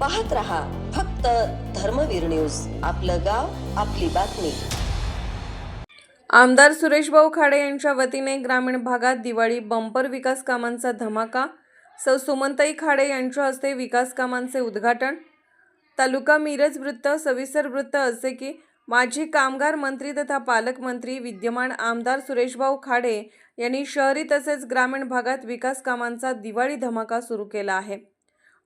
पाहत रहा फक्त धर्मवीर न्यूज. आपलं गाव आपली बातमी. आमदार सुरेशभाऊ खाडे यांच्या वतीने ग्रामीण भागात दिवाळी बंपर विकास कामांचा धमाका सौ सुमंताई खाडे यांच्या हस्ते विकास कामांचे उद्घाटन तालुका मिरज वृत्त सविस्तर वृत्त असे की माजी कामगार मंत्री तथा पालकमंत्री विद्यमान आमदार सुरेशभाऊ खाडे यांनी शहरी तसेच ग्रामीण भागात विकास कामांचा दिवाळी धमाका सुरू केला आहे.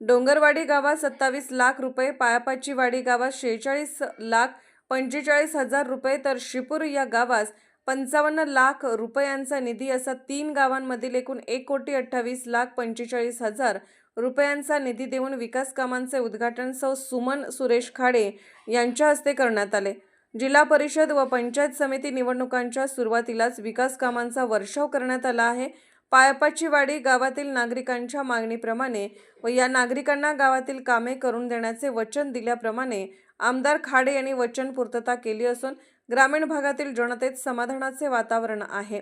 डोंगरवाडी गावात सत्तावीस लाख रुपये पायापाची वाडी गावात शेहेचाळीस लाख पंचेचाळीस हजार रुपये तर शिपूर या गावास पंचावन्न लाख रुपयांचा निधी असा तीन गावांमधील एकूण एक कोटी अठ्ठावीस लाख पंचेचाळीस हजार रुपयांचा निधी देऊन विकास कामांचे उद्घाटन सौ सुमन सुरेश खाडे यांच्या हस्ते करण्यात आले. जिल्हा परिषद व पंचायत समिती निवडणुकांच्या सुरुवातीलाच विकास कामांचा वर्षाव करण्यात आला आहे. पायपाची वाडी गावातील नागरिकांच्या मागणीप्रमाणे व या नागरिकांना गावातील कामे करून देण्याचे वचन दिल्याप्रमाणे आमदार खाडे यांनी वचन पूर्तता केली असून ग्रामीण भागातील जनतेत समाधानाचे वातावरण आहे.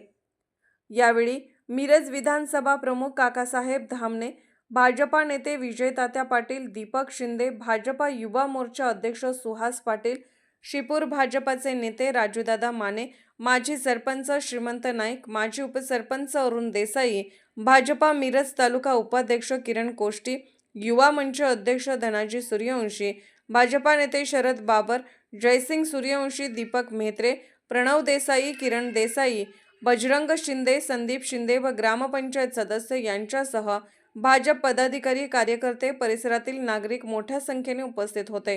यावेळी मिरज विधानसभा प्रमुख काकासाहेब धामणे भाजपा नेते विजय तात्या पाटील दीपक शिंदे भाजपा युवा मोर्चा अध्यक्ष सुहास पाटील शिपूर भाजपाचे नेते राजूदादा माने माजी सरपंच श्रीमंत नाईक माजी उपसरपंच अरुण देसाई भाजपा मिरज तालुका उपाध्यक्ष किरण कोष्टी युवा मंच अध्यक्ष धनाजी सूर्यवंशी भाजपा नेते शरद बाबर जयसिंग सूर्यवंशी दीपक म्हेत्रे प्रणव देसाई किरण देसाई बजरंग शिंदे संदीप शिंदे व ग्रामपंचायत सदस्य यांच्यासह भाजप पदाधिकारी कार्यकर्ते परिसरातील नागरिक मोठ्या संख्येने उपस्थित होते.